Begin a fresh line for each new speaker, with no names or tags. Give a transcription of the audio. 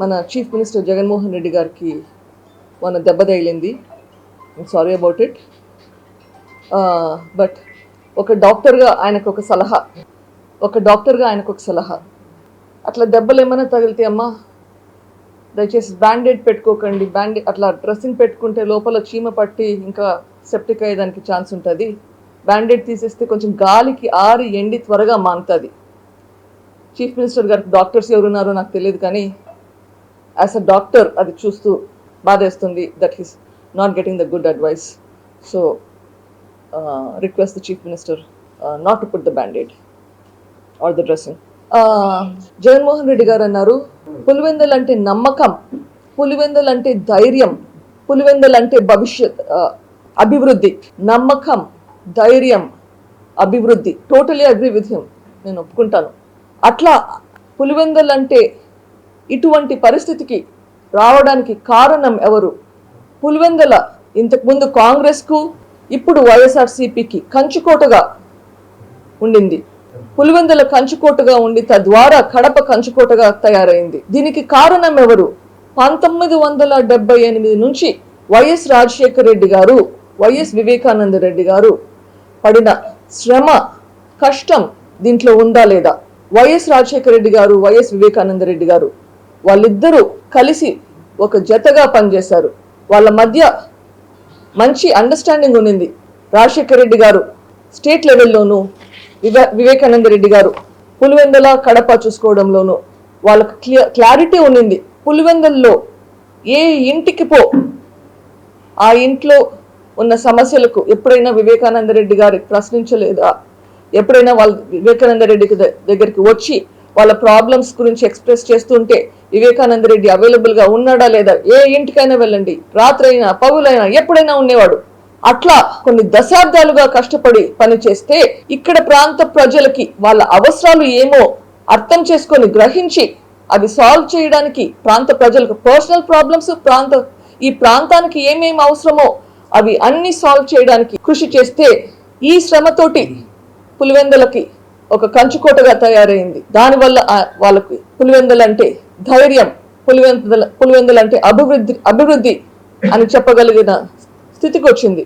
మన chief minister Jaganmohan Reddy గారికి మన దెబ్బ తగిలింది. సారీ అబౌట్ ఇట్ బట్ ఒక డాక్టర్గా ఆయనకు ఒక సలహా. ఒక డాక్టర్గా ఆయనకు ఒక సలహా. అట్లా దెబ్బలు ఏమైనా తగిలితే అమ్మా దయచేసి బ్యాండేడ్ పెట్టుకోకండి. బ్యాండేడ్ అట్లా డ్రెస్సింగ్ పెట్టుకుంటే లోపల చీమ పట్టి ఇంకా సెప్టిక్ అయ్యేదానికి ఛాన్స్ ఉంటుంది. బ్యాండేడ్ తీసేస్తే కొంచెం గాలికి ఆరి ఎండి త్వరగా మానుతుంది. చీఫ్ మినిస్టర్ గారికి డాక్టర్స్ ఎవరున్నారో నాకు తెలియదు కానీ యాజ్ అ డాక్టర్ అది చూస్తూ బాధేస్తుంది that he's not getting the good advice so request the chief minister not to put the bandaid or the dressing Jaganmohan Reddy గారు అన్నారు పులివెందలు అంటే నమ్మకం పులివెందలు అంటే ధైర్యం పులివెందలు అంటే భవిష్యత్ uh, అభివృద్ధి నమ్మకం ధైర్యం అభివృద్ధి టోటలీ అగ్రి విత్ హిమ్ నేను ఒప్పుకుంటాను. అట్లా పులివెందలు అంటే ఇటువంటి పరిస్థితికి రావడానికి కారణం ఎవరు? పులివెందల ఇంతకుముందు కాంగ్రెస్కు ఇప్పుడు వైఎస్ఆర్సీపీకి కంచుకోటగా ఉండింది. పులివెందుల కంచుకోటగా ఉండి తద్వారా కడప కంచుకోటగా తయారైంది. దీనికి కారణం ఎవరు? పంతొమ్మిది వందల డెబ్బై ఎనిమిది నుంచి వైఎస్ రాజశేఖర రెడ్డి గారు వైఎస్ వివేకానంద రెడ్డి గారు పడిన శ్రమ కష్టం దీంట్లో ఉందా లేదా? వైఎస్ రాజశేఖర రెడ్డి గారు వైఎస్ వివేకానంద రెడ్డి గారు వాళ్ళిద్దరూ కలిసి ఒక జతగా పనిచేశారు. వాళ్ళ మధ్య మంచి అండర్స్టాండింగ్ ఉన్నింది. రాజశేఖర రెడ్డి గారు స్టేట్ లెవెల్లోనూ వివే వివేకానంద రెడ్డి గారు పులివెందల కడప చూసుకోవడంలోనూ వాళ్ళకు క్లియర్ క్లారిటీ ఉన్నింది. పులివెందల్లో ఏ ఇంటికి పో ఆ ఇంట్లో ఉన్న సమస్యలకు ఎప్పుడైనా వివేకానంద రెడ్డి గారికి ప్రశ్నించలేదా? ఎప్పుడైనా వాళ్ళ వివేకానంద రెడ్డికి దగ్గరికి వచ్చి వాళ్ళ ప్రాబ్లమ్స్ గురించి ఎక్స్ప్రెస్ చేస్తుంటే వివేకానంద రెడ్డి అవైలబుల్గా ఉన్నాడా లేదా? ఏ ఇంటికైనా వెళ్ళండి. రాత్రైనా పగులైనా ఎప్పుడైనా ఉండేవాడు. అట్లా కొన్ని దశాబ్దాలుగా కష్టపడి పనిచేస్తే ఇక్కడ ప్రాంత ప్రజలకి వాళ్ళ అవసరాలు ఏమో అర్థం చేసుకొని గ్రహించి అవి సాల్వ్ చేయడానికి ప్రాంత ప్రజలకు పర్సనల్ ప్రాబ్లమ్స్ ప్రాంత ఈ ప్రాంతానికి ఏమేమి అవసరమో అవి అన్ని సాల్వ్ చేయడానికి కృషి చేస్తే ఈ శ్రమతోటి పులివెందులకి ఒక కంచుకోటగా తయారైంది. దానివల్ల ఆ- వాళ్ళకి పులివెందులంటే ధైర్యం పులివెందుల పులివెందలంటే అభివృద్ధి అభివృద్ధి అని చెప్పగలిగిన స్థితికి వచ్చింది